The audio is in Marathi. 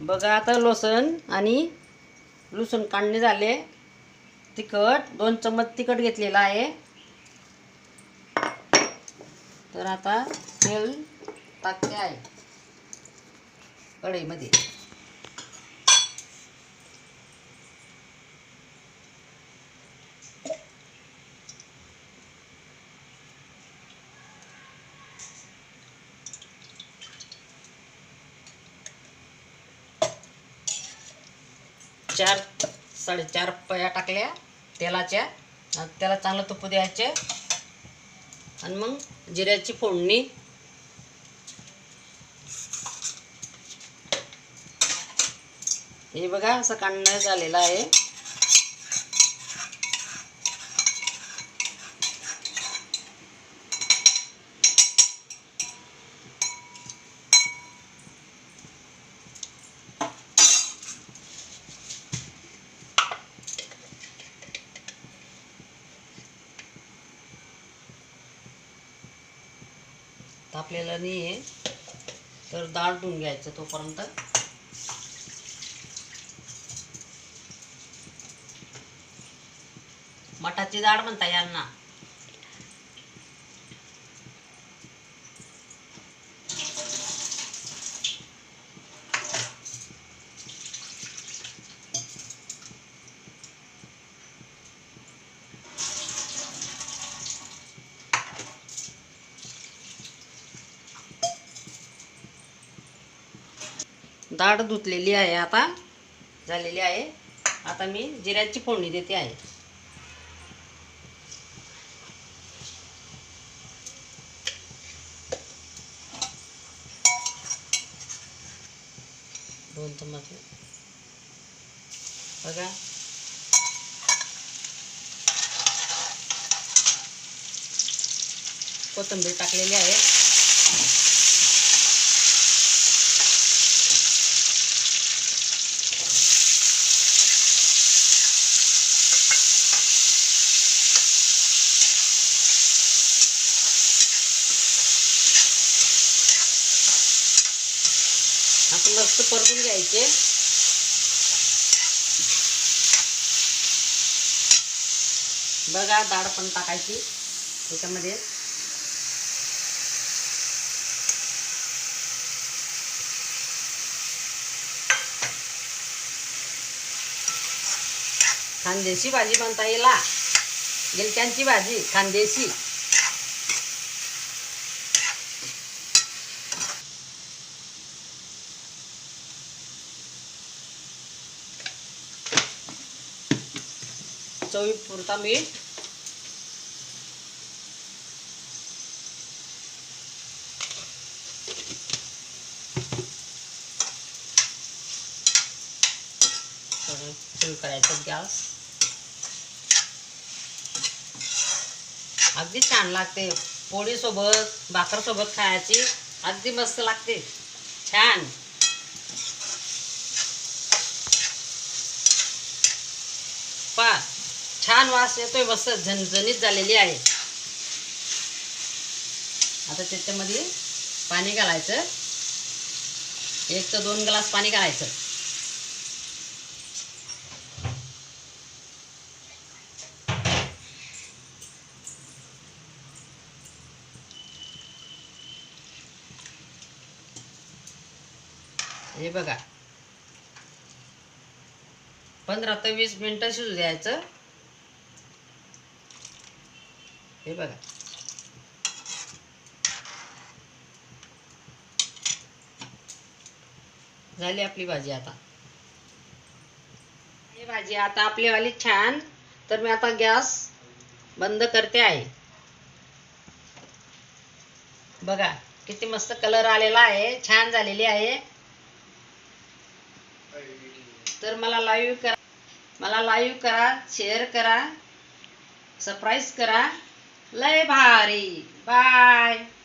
बघा आता लोसण आणि लसूण काढणे झाले. तिखट दोन चम्मच तिखट घेतलेलं आहे. तर आता तेल टाकते आहे. कढईमध्ये. चार साडेचार पया टाकल्या तेलाच्या. त्याला चांगलं तुप द्यायचे. आणि मग जिऱ्याची फोडणी. हे बघा असं काढणं झालेलं आहे. तापलेला नाही आहे तर डाळ धुवून घ्यायचं तोपर्यंत. मठाची डाळ म्हणता यांना डाळ धुतलेली आहे आता. झालेली आहे. आता मी जिऱ्याची फोडणी देते आहे. दोन चमचे बघा. कोथिंबीर टाकलेली आहे. मस्त परतून घ्यायचे. बघा डाळ पण टाकायची. त्याच्यामध्ये खानदेशी भाजी म्हणता येईल गेलक्यांची गिलक्यांची भाजी खानदेशी. चवी पुरता मीठ. सुरू करायचं गॅस. अगदी छान लागते. पोळीसोबत भाकरसोबत खायची अगदी मस्त लागते. छान. पा छान वास येतोय मस्त झणझणीत झालेली आहे. आता त्याच्यामध्ये पाणी घालायचं. एक तर दोन ग्लास पाणी घालायचं. हे बघा. पंधरा ते वीस मिनटं शिजू द्यायचं. हे बघा. झाली आपली भाजी आता. हे भाजी आता आपली वाली छान. तर मी आता गॅस बंद करते आहे. बघा किती मस्त कलर आलेला आहे. छान झालेली आहे. तर मला लाईव्ह करा. मला लाईव्ह करा शेअर करा सरप्राईज करा. Lay body. Bye.